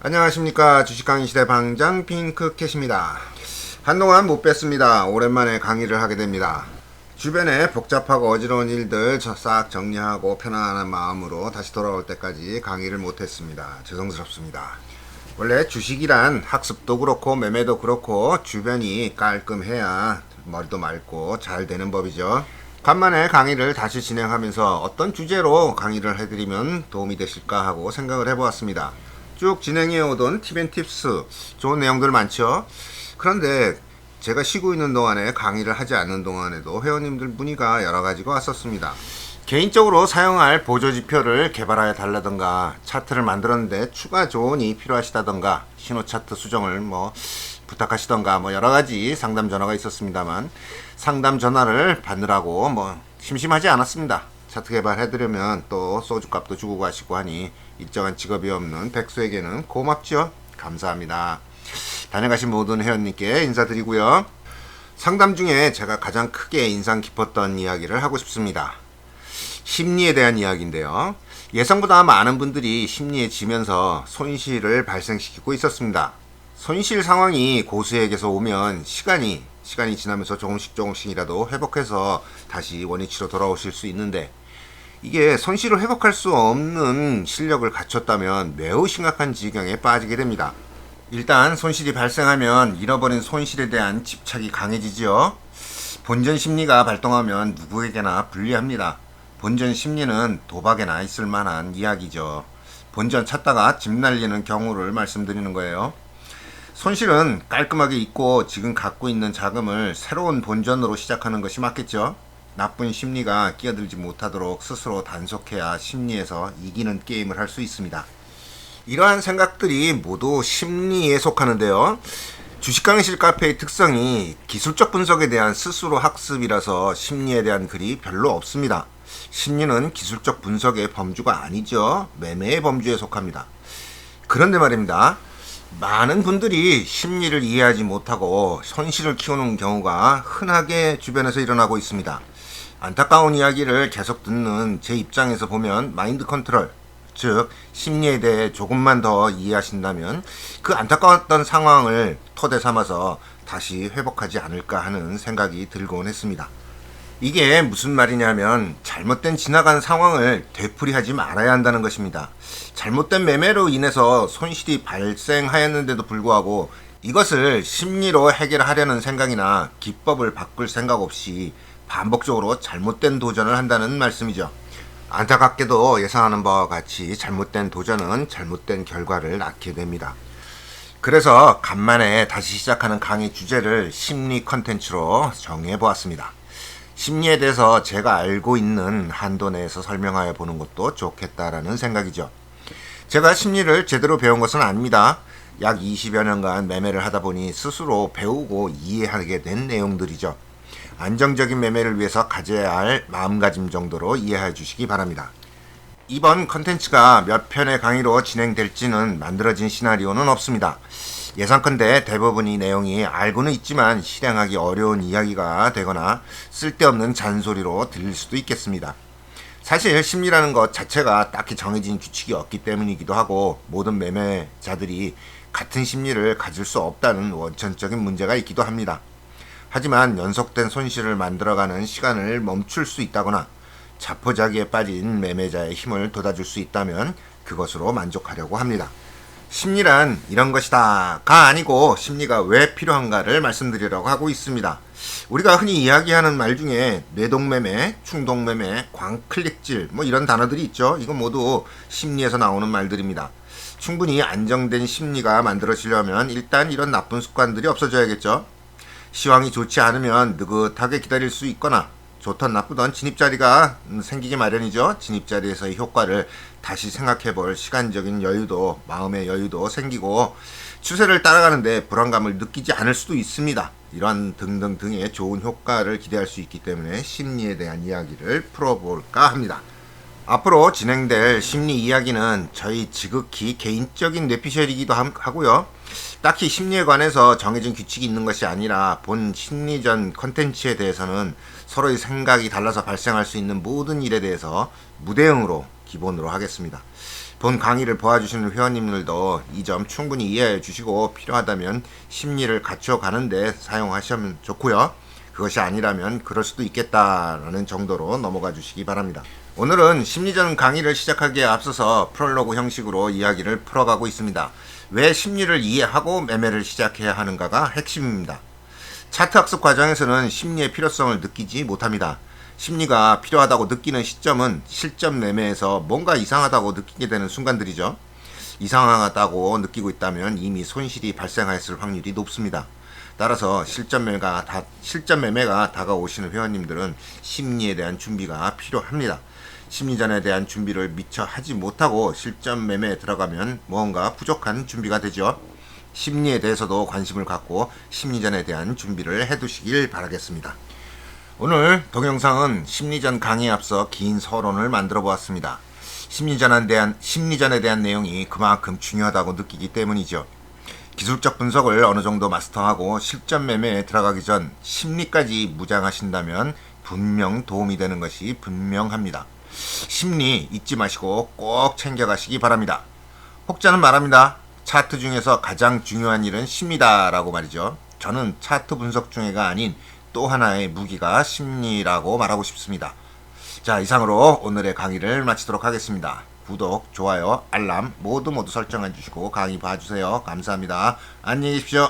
안녕하십니까 주식강의 시대 방장 핑크캣입니다. 한동안 못 뵀습니다. 오랜만에 강의를 하게 됩니다. 주변에 복잡하고 어지러운 일들 저싹 정리하고 편안한 마음으로 다시 돌아올 때까지 강의를 못했습니다. 죄송스럽습니다. 원래 주식이란 학습도 그렇고 매매도 그렇고 주변이 깔끔해야 머리도 맑고 잘 되는 법이죠. 간만에 강의를 다시 진행하면서 어떤 주제로 강의를 해드리면 도움이 되실까 하고 생각을 해보았습니다. 쭉 진행해 오던 팁앤 팁스 좋은 내용들 많죠. 그런데 제가 쉬고 있는 동안에 강의를 하지 않는 동안에도 회원님들 문의가 여러 가지가 왔었습니다. 개인적으로 사용할 보조 지표를 개발하여 달라던가 차트를 만들었는데 추가 조언이 필요하시다던가 신호 차트 수정을 뭐 부탁하시던가 뭐 여러 가지 상담 전화가 있었습니다만 상담 전화를 받느라고 뭐 심심하지 않았습니다. 차트 개발해드리면 또 소주값도 주고 가시고 하니 일정한 직업이 없는 백수에게는 고맙죠. 감사합니다. 다녀가신 모든 회원님께 인사드리고요. 상담 중에 제가 가장 크게 인상 깊었던 이야기를 하고 싶습니다. 심리에 대한 이야기인데요. 예상보다 많은 분들이 심리에 지면서 손실을 발생시키고 있었습니다. 손실 상황이 고수에게서 오면 시간이 시간이 지나면서 조금씩 조금씩이라도 회복해서 다시 원위치로 돌아오실 수 있는데 이게 손실을 회복할 수 없는 실력을 갖췄다면 매우 심각한 지경에 빠지게 됩니다. 일단 손실이 발생하면 잃어버린 손실에 대한 집착이 강해지죠. 본전 심리가 발동하면 누구에게나 불리합니다. 본전 심리는 도박에나 있을 만한 이야기죠. 본전 찾다가 집 날리는 경우를 말씀드리는 거예요. 손실은 깔끔하게 잊고 지금 갖고 있는 자금을 새로운 본전으로 시작하는 것이 맞겠죠. 나쁜 심리가 끼어들지 못하도록 스스로 단속해야 심리에서 이기는 게임을 할 수 있습니다. 이러한 생각들이 모두 심리에 속하는데요. 주식 강의실 카페의 특성이 기술적 분석에 대한 스스로 학습이라서 심리에 대한 글이 별로 없습니다. 심리는 기술적 분석의 범주가 아니죠. 매매의 범주에 속합니다. 그런데 말입니다. 많은 분들이 심리를 이해하지 못하고 손실을 키우는 경우가 흔하게 주변에서 일어나고 있습니다. 안타까운 이야기를 계속 듣는 제 입장에서 보면 마인드 컨트롤, 즉 심리에 대해 조금만 더 이해하신다면 그 안타까웠던 상황을 토대 삼아서 다시 회복하지 않을까 하는 생각이 들곤 했습니다. 이게 무슨 말이냐면 잘못된 지나간 상황을 되풀이하지 말아야 한다는 것입니다. 잘못된 매매로 인해서 손실이 발생하였는데도 불구하고 이것을 심리로 해결하려는 생각이나 기법을 바꿀 생각 없이 반복적으로 잘못된 도전을 한다는 말씀이죠. 안타깝게도 예상하는 바와 같이 잘못된 도전은 잘못된 결과를 낳게 됩니다. 그래서 간만에 다시 시작하는 강의 주제를 심리 컨텐츠로 정해 보았습니다. 심리에 대해서 제가 알고 있는 한도 내에서 설명하여 보는 것도 좋겠다라는 생각이죠. 제가 심리를 제대로 배운 것은 아닙니다. 약 20여 년간 매매를 하다 보니 스스로 배우고 이해하게 된 내용들이죠. 안정적인 매매를 위해서 가져야 할 마음가짐 정도로 이해해 주시기 바랍니다. 이번 컨텐츠가 몇 편의 강의로 진행될지는 만들어진 시나리오는 없습니다. 예상컨대 대부분 이 내용이 알고는 있지만 실행하기 어려운 이야기가 되거나 쓸데없는 잔소리로 들릴 수도 있겠습니다. 사실 심리라는 것 자체가 딱히 정해진 규칙이 없기 때문이기도 하고 모든 매매자들이 같은 심리를 가질 수 없다는 원천적인 문제가 있기도 합니다. 하지만 연속된 손실을 만들어가는 시간을 멈출 수 있다거나 자포자기에 빠진 매매자의 힘을 돋아줄 수 있다면 그것으로 만족하려고 합니다. 심리란 이런 것이다가 아니고 심리가 왜 필요한가를 말씀드리려고 하고 있습니다. 우리가 흔히 이야기하는 말 중에 뇌동매매, 충동매매, 광클릭질 뭐 이런 단어들이 있죠. 이건 모두 심리에서 나오는 말들입니다. 충분히 안정된 심리가 만들어지려면 일단 이런 나쁜 습관들이 없어져야겠죠. 시황이 좋지 않으면 느긋하게 기다릴 수 있거나 좋던 나쁘던 진입자리가 생기기 마련이죠. 진입자리에서의 효과를 다시 생각해 볼 시간적인 여유도 마음의 여유도 생기고 추세를 따라가는데 불안감을 느끼지 않을 수도 있습니다. 이러한 등등 등의 좋은 효과를 기대할 수 있기 때문에 심리에 대한 이야기를 풀어볼까 합니다. 앞으로 진행될 심리 이야기는 저희 지극히 개인적인 뇌피셜이기도 하고요. 딱히 심리에 관해서 정해진 규칙이 있는 것이 아니라 본 심리전 컨텐츠에 대해서는 서로의 생각이 달라서 발생할 수 있는 모든 일에 대해서 무대응으로 기본으로 하겠습니다. 본 강의를 보아주시는 회원님들도 이 점 충분히 이해해 주시고 필요하다면 심리를 갖춰 가는데 사용하시면 좋고요. 그것이 아니라면 그럴 수도 있겠다라는 정도로 넘어가 주시기 바랍니다. 오늘은 심리전 강의를 시작하기에 앞서서 프롤로그 형식으로 이야기를 풀어가고 있습니다. 왜 심리를 이해하고 매매를 시작해야 하는가가 핵심입니다. 차트 학습 과정에서는 심리의 필요성을 느끼지 못합니다. 심리가 필요하다고 느끼는 시점은 실전 매매에서 뭔가 이상하다고 느끼게 되는 순간들이죠. 이상하다고 느끼고 있다면 이미 손실이 발생했을 확률이 높습니다. 따라서 실전 매매가 다, 실전 매매가 다가오시는 회원님들은 심리에 대한 준비가 필요합니다. 심리전에 대한 준비를 미처 하지 못하고 실전 매매에 들어가면 뭔가 부족한 준비가 되죠. 심리에 대해서도 관심을 갖고 심리전에 대한 준비를 해두시길 바라겠습니다. 오늘 동영상은 심리전 강의에 앞서 긴 서론을 만들어 보았습니다. 심리전에 대한 심리전에 대한 내용이 그만큼 중요하다고 느끼기 때문이죠. 기술적 분석을 어느 정도 마스터하고 실전 매매에 들어가기 전 심리까지 무장하신다면 분명 도움이 되는 것이 분명합니다. 심리 잊지 마시고 꼭 챙겨가시기 바랍니다. 혹자는 말합니다. 차트 중에서 가장 중요한 일은 심리다라고 말이죠. 저는 차트 분석 중에가 아닌 또 하나의 무기가 심리라고 말하고 싶습니다. 자, 이상으로 오늘의 강의를 마치도록 하겠습니다. 구독, 좋아요, 알람 모두 모두 설정해 주시고 강의 봐주세요. 감사합니다. 안녕히 계십시오.